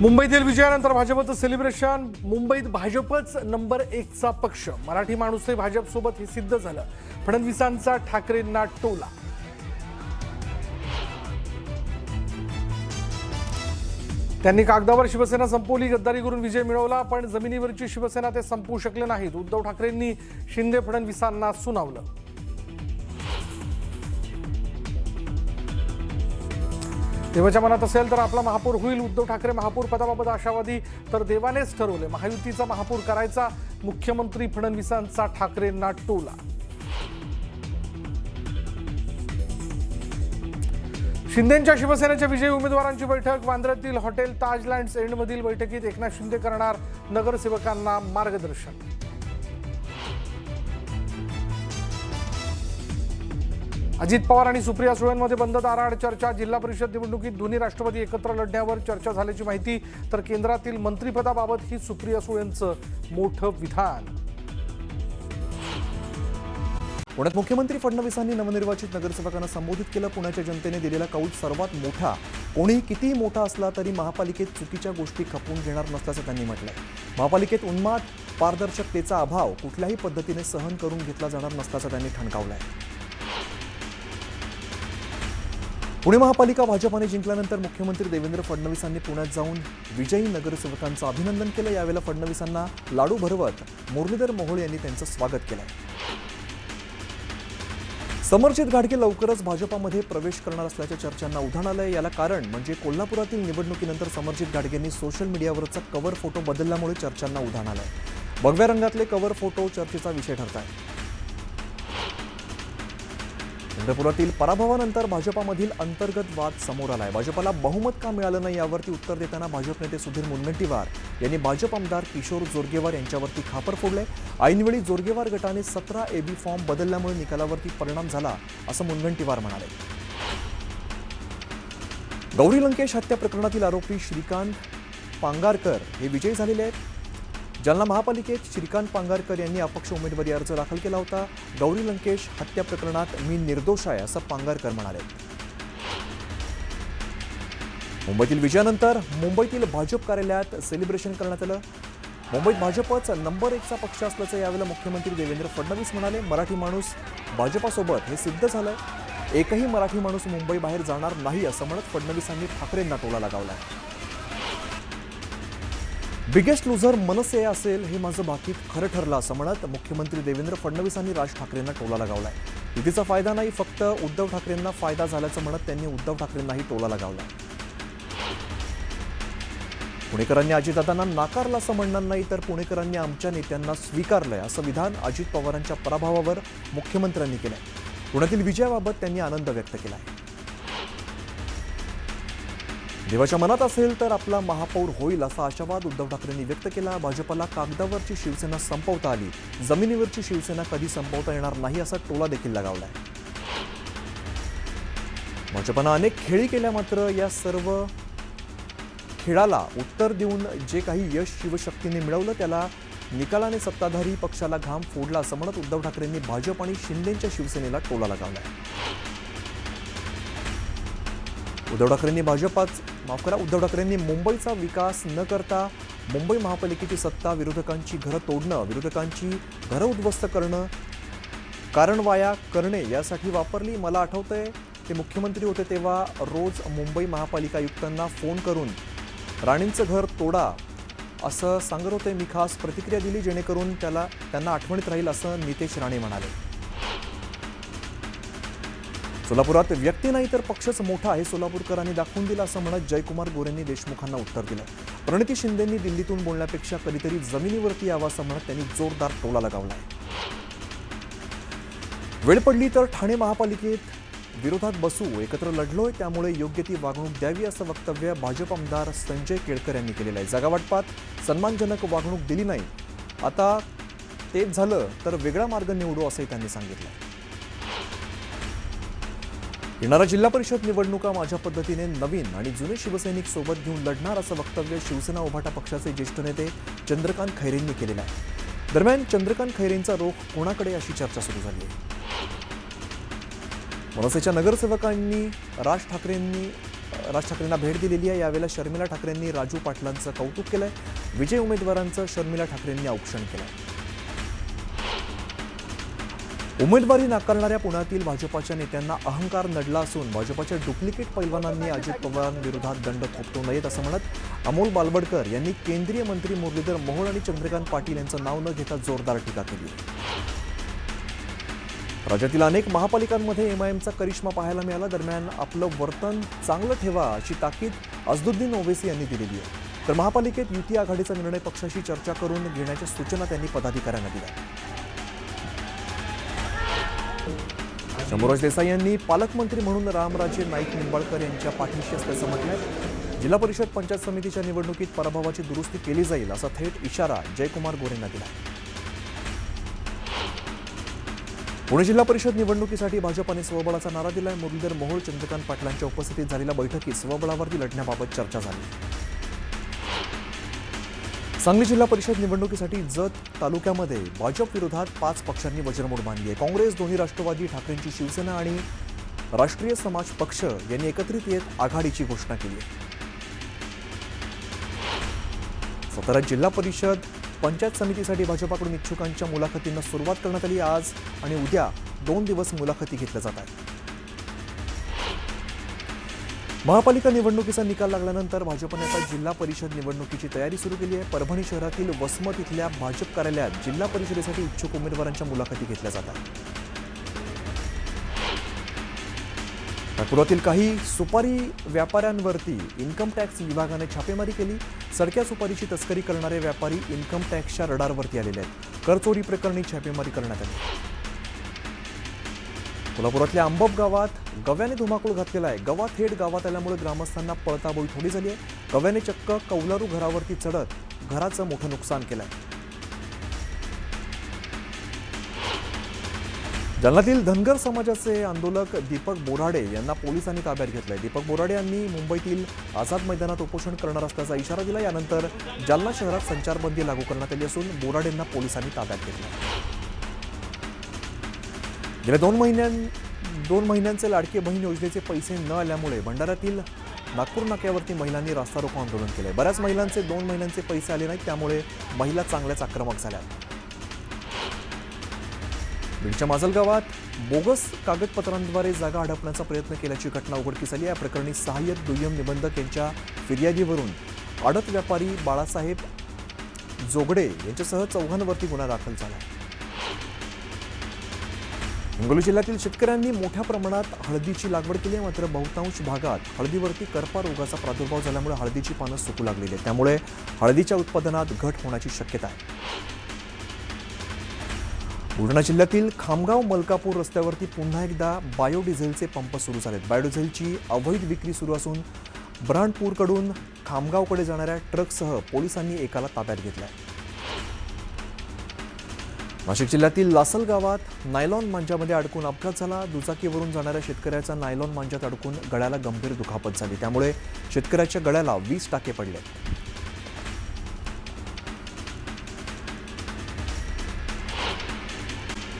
मुंबईतील विजयानंतर भाजपचं सेलिब्रेशन मुंबईत भाजपच नंबर एकचा पक्ष. मराठी माणूसही भाजपसोबत हे सिद्ध झालं. फडणवीसांचा ठाकरेंना टोला. त्यांनी कागदावर शिवसेना संपवली गद्दारी करून विजय मिळवला पण जमिनीवरची शिवसेना ते संपवू शकले नाहीत. उद्धव ठाकरेंनी शिंदे फडणवीसांना सुनावलं. देवाच्या मनात असेल तर आपला महापौर होईल. उद्धव ठाकरे महापौर पदाबाबत आशावादी तर देवानेच ठरवले. महायुतीचा महापौर करायचा मुख्यमंत्री फडणवीसांचा ठाकरेंना टोला शिंदेच्या शिवसेनेच्या विजयी उमेदवारांची बैठक वांद्र्यातील हॉटेल ताज लँड्स एंडमधील बैठकीत एकनाथ शिंदे करणार नगरसेवकांना मार्गदर्शन. अजित पवार आणि सुप्रिया सुळेंमध्ये बंद दाराआड चर्चा. जिल्हा परिषद निवडणुकीत दोन्ही राष्ट्रवादी एकत्र लढण्यावर चर्चा झाल्याची माहिती. तर केंद्रातील मंत्रिपदाबाबत ही सुप्रिया सुळेंचं मोठं विधान. पुण्यात मुख्यमंत्री फडणवीसांनी नवनिर्वाचित नगरसेवकांना संबोधित केलं. पुण्याच्या जनतेने दिलेला कौल सर्वात मोठा. कोणीही कितीही मोठा असला तरी महापालिकेत चुकीच्या गोष्टी खपवून घेणार नसल्याचं त्यांनी म्हटलंय. महापालिकेत उन्माद पारदर्शकतेचा अभाव कुठल्याही पद्धतीने सहन करून घेतला जाणार नसल्याचं त्यांनी ठणकावलं आहे पुणे महापालिका भाजपाने जिंकल्यानंतर मुख्यमंत्री देवेंद्र फडणवीसांनी पुण्यात जाऊन विजयी नगरसेवकांचं अभिनंदन केलं. यावेळेला फडणवीसांना लाडू भरवत मुरलीधर मोहोळ यांनी त्यांचं स्वागत केलं. समरजित घाडगे लवकरच भाजपामध्ये प्रवेश करणार असल्याच्या चर्चांना उधाण आलंय. याला कारण म्हणजे कोल्हापुरातील निवडणुकीनंतर समरजित घाडगेंनी सोशल मीडियावरचा कव्हर फोटो बदलल्यामुळे चर्चांना उधाण आलंय. भगव्या रंगातले कव्हर फोटो चर्चेचा विषय ठरत आहे चंद्रपुरातील पराभवानंतर भाजपामधील अंतर्गत वाद समोर आलाय. भाजपाला बहुमत का मिळालं नाही यावरती उत्तर देताना भाजप नेते सुधीर मुनगंटीवार यांनी भाजप आमदार किशोर जोरगेवार यांच्यावरती खापर फोडले. ऐनवेळी जोरगेवार गटाने सतरा एबी फॉर्म बदलल्यामुळे निकालावरती परिणाम झाला असं मुनगंटीवार म्हणाले. गौरी लंकेश हत्या प्रकरणातील आरोपी श्रीकांत पांगारकर हे विजयी झालेले आहेत. जालना महापालिकेत श्रीकांत पांगारकर यांनी अपक्ष उमेदवारी अर्ज दाखल केला होता. गौरी लंकेश हत्या प्रकरणात मी निर्दोष आहे असं पांगारकर म्हणाले. मुंबईतील विजयानंतर मुंबईतील भाजप कार्यालयात सेलिब्रेशन करण्यात आलं. मुंबईत भाजपच नंबर एकचा पक्ष असल्याचं यावेळेला मुख्यमंत्री देवेंद्र फडणवीस म्हणाले. मराठी माणूस भाजपासोबत हे सिद्ध झालंय. एकही मराठी माणूस मुंबई बाहेर जाणार नाही असं म्हणत फडणवीसांनी ठाकरेंना टोला लगावलाय. बिगेस्ट लुझर मनसे असेल हे माझं बाकी खरं ठरलं असं म्हणत मुख्यमंत्री देवेंद्र फडणवीसांनी राज ठाकरेंना टोला लगावलाय. युतीचा फायदा नाही फक्त उद्धव ठाकरेंना फायदा झाल्याचं म्हणत त्यांनी उद्धव ठाकरेंनाही टोला लगावला पुणेकरांनी अजितदादांना नाकारलं असं म्हणणार नाही तर पुणेकरांनी आमच्या नेत्यांना स्वीकारलंय असं विधान अजित पवारांच्या पराभवावर मुख्यमंत्र्यांनी केलंय. पुण्यातील विजयाबाबत त्यांनी आनंद व्यक्त केला आहे देवाच्या मनात असेल तर आपला महापौर होईल असा आशावाद उद्धव ठाकरेंनी व्यक्त केला. भाजपला कागदावरची शिवसेना संपवता आली. जमिनीवरची शिवसेना कधी संपवता येणार नाही असा टोला देखील लगावलाय. भाजपनं अनेक खेळी केल्या मात्र या सर्व खेळाला उत्तर देऊन जे काही यश शिवशक्तीने मिळवलं त्याला निकालाने सत्ताधारी पक्षाला घाम फोडला असं म्हणत उद्धव ठाकरेंनी भाजप आणि शिंदेच्या शिवसेनेला टोला लगावलाय. उद्धव ठाकरेंनी भाजपाच माफ करा उद्धव ठाकरेंनी मुंबईचा विकास न करता मुंबई महापालिकेची सत्ता विरोधकांची घरं तोडणं विरोधकांची घरं उद्ध्वस्त करणं कारण वाया करणे यासाठी वापरली. मला आठवतंय ते मुख्यमंत्री होते तेव्हा रोज मुंबई महापालिका आयुक्तांना फोन करून राणींचं घर तोडा असं सांगत होते. मी खास प्रतिक्रिया दिली जेणेकरून त्याला त्यांना आठवणीत राहील असं नितेश राणे म्हणाले. सोलापुरात व्यक्ती नाही तर पक्षच मोठा आहे. सोलापूरकरांनी दाखवून दिला असं म्हणत जयकुमार गोरेंनी देशमुखांना उत्तर दिलं. प्रणिती शिंदेंनी दिल्लीतून बोलण्यापेक्षा कधीतरी जमिनीवरती यावं असं म्हणत त्यांनी जोरदार टोला लगावलाय वेळ पडली तर ठाणे महापालिकेत विरोधात बसू एकत्र लढलोय त्यामुळे योग्य ती वागणूक द्यावी असं वक्तव्य भाजप आमदार संजय केळकर यांनी केलेलं आहे. जागावाटपात सन्मानजनक वागणूक दिली नाही. आता तेच झालं तर वेगळा मार्ग निवडू असंही त्यांनी सांगितलं. येणाऱ्या जिल्हा परिषद निवडणुका माझ्या पद्धतीने नवीन आणि जुने शिवसैनिक सोबत घेऊन लढणार असं वक्तव्य शिवसेना उभाटा पक्षाचे ज्येष्ठ नेते चंद्रकांत खैरेंनी केलेलं आहे. दरम्यान चंद्रकांत खैरेंचा रोख कोणाकडे अशी चर्चा सुरू झाली? आहे मनसेच्या नगरसेवकांनी राज ठाकरेंनी राज ठाकरेंना भेट दिलेली आहे. यावेळेला शर्मिला ठाकरेंनी राजू पाटलांचं कौतुक केलंय. विजय उमेदवारांचं शर्मिला ठाकरेंनी औक्षण केलं आहे उमेदवारी नाकारणाऱ्या पुण्यातील भाजपाच्या नेत्यांना अहंकार नडला असून भाजपाच्या डुप्लिकेट पैलवानांनी अजित पवारांविरोधात दंड थोपटू नयेत असं म्हणत अमोल बालवडकर यांनी केंद्रीय मंत्री मुरलीधर मोहोळ आणि चंद्रकांत पाटील यांचं नाव न घेता जोरदार टीका केली. राज्यातील अनेक महापालिकांमध्ये एमआयएमचा करिश्मा पाहायला मिळाला. दरम्यान आपलं वर्तन चांगलं ठेवा अशी ताकीद अजदुद्दीन ओवेसी यांनी दिलेली आहे. तर महापालिकेत युती आघाडीचा निर्णय पक्षाशी चर्चा करून घेण्याच्या सूचना त्यांनी पदाधिकाऱ्यांना दिल्या. शंभूराज देसाई यांनी पालकमंत्री म्हणून रामराजे नाईक निंबाळकर यांच्या पाठीशी असल्याचं म्हटलंय. जिल्हा परिषद पंचायत समितीच्या निवडणुकीत पराभवाची दुरुस्ती केली जाईल असा थेट इशारा जयकुमार गोरेंना दिला. पुणे जिल्हा परिषद निवडणुकीसाठी भाजपाने स्वबळाचा नारा दिलाय. मुरलीधर मोहोळ चंद्रकांत पाटलांच्या उपस्थितीत झालेल्या बैठकीत स्वबळावरती लढण्याबाबत चर्चा झाली. सांगली जिल्हा परिषद निवडणुकीसाठी जत तालुक्यामध्ये भाजप विरोधात पाच पक्षांनी वज्रमूठ मांडली आहे. काँग्रेस दोन्ही राष्ट्रवादी ठाकरेंची शिवसेना आणि राष्ट्रीय समाज पक्ष यांनी एकत्रित येत आघाडीची घोषणा केली आहे. सातारा जिल्हा परिषद पंचायत समितीसाठी भाजपाकडून इच्छुकांच्या मुलाखतींना सुरुवात करण्यात आली आज आणि उद्या दोन दिवस मुलाखती घेतल्या जात आहेत. महापालिका निवडणुकीचा निकाल लागल्यानंतर भाजपने आता जिल्हा परिषद निवडणुकीची तयारी सुरू केली आहे. परभणी शहरातील वसमत इथल्या भाजप कार्यालयात जिल्हा परिषदेसाठी इच्छुक उमेदवारांच्या मुलाखती घेतल्या जातात. नागपुरातील काही सुपारी व्यापाऱ्यांवरती इन्कम टॅक्स विभागाने छापेमारी केली. सडक्या सुपारीची तस्करी करणारे व्यापारी इन्कम टॅक्सच्या रडारवरती आलेले आहेत. करचोरी प्रकरणी छापेमारी करण्यात आली. कोल्हापुरातल्या आंबप गावात गव्याने धुमाकूळ घातलेला आहे. गवा थेट गावात आल्यामुळे ग्रामस्थांना पळताबोळी थोडी झाली आहे. गव्याने चक्क कौलारू घरावरती चढत घराचं मोठं नुकसान केलं आहे. जालन्यातील धनगर समाजाचे आंदोलक दीपक बोराडे यांना पोलिसांनी ताब्यात घेतलं आहे दीपक बोराडे यांनी मुंबईतील आझाद मैदानात उपोषण करणार असल्याचा इशारा दिला यानंतर जालना शहरात संचारबंदी लागू करण्यात आली असून बोराडेंना पोलिसांनी ताब्यात घेतलं गेल्या दोन महिन्यां दोन महिन्यांचे लाडके बहीण योजनेचे पैसे न आल्यामुळे भंडाऱ्यातील नागपूर नाक्यावरती महिलांनी रास्ता रोको आंदोलन केलंय. बऱ्याच महिलांचे दोन महिन्यांचे पैसे आले नाहीत त्यामुळे महिला चांगल्याच आक्रमक झाल्या. बीडच्या माजलगावात बोगस कागदपत्रांद्वारे जागा हडपण्याचा प्रयत्न केल्याची घटना उघडकीस आली. या प्रकरणी सहाय्यक दुय्यम निबंधक यांच्या फिर्यादीवरून आडत व्यापारी बाळासाहेब जोगडे यांच्यासह चौघांवरती गुन्हा दाखल झाला. हिंगोली जिल्ह्यातील शेतकऱ्यांनी मोठ्या प्रमाणात हळदीची लागवड केली आहे. मात्र बहुतांश भागात हळदीवरती करपा रोगाचा प्रादुर्भाव झाल्यामुळे हळदीची पानं सुकू लागलेली आहेत. त्यामुळे हळदीच्या उत्पादनात घट होण्याची शक्यता आहे. बुलढाणा जिल्ह्यातील खामगाव मलकापूर रस्त्यावरती पुन्हा एकदा बायोडिझेलचे पंप सुरू झालेत. बायोडिझेलची अवैध विक्री सुरू असून ब्रांडपूरकडून खामगावकडे जाणाऱ्या ट्रकसह पोलिसांनी एकाला ताब्यात घेतला आहे नाशिक जिल्ह्यातील लासल गावात नायलॉन मांजामध्ये अडकून अपघात झाला. दुचाकीवरून जाणाऱ्या शेतकऱ्याचा नायलॉन मांजात अडकून गळ्याला गंभीर दुखापत झाली. त्यामुळे शेतकऱ्याच्या गळ्याला वीस टाके पडले.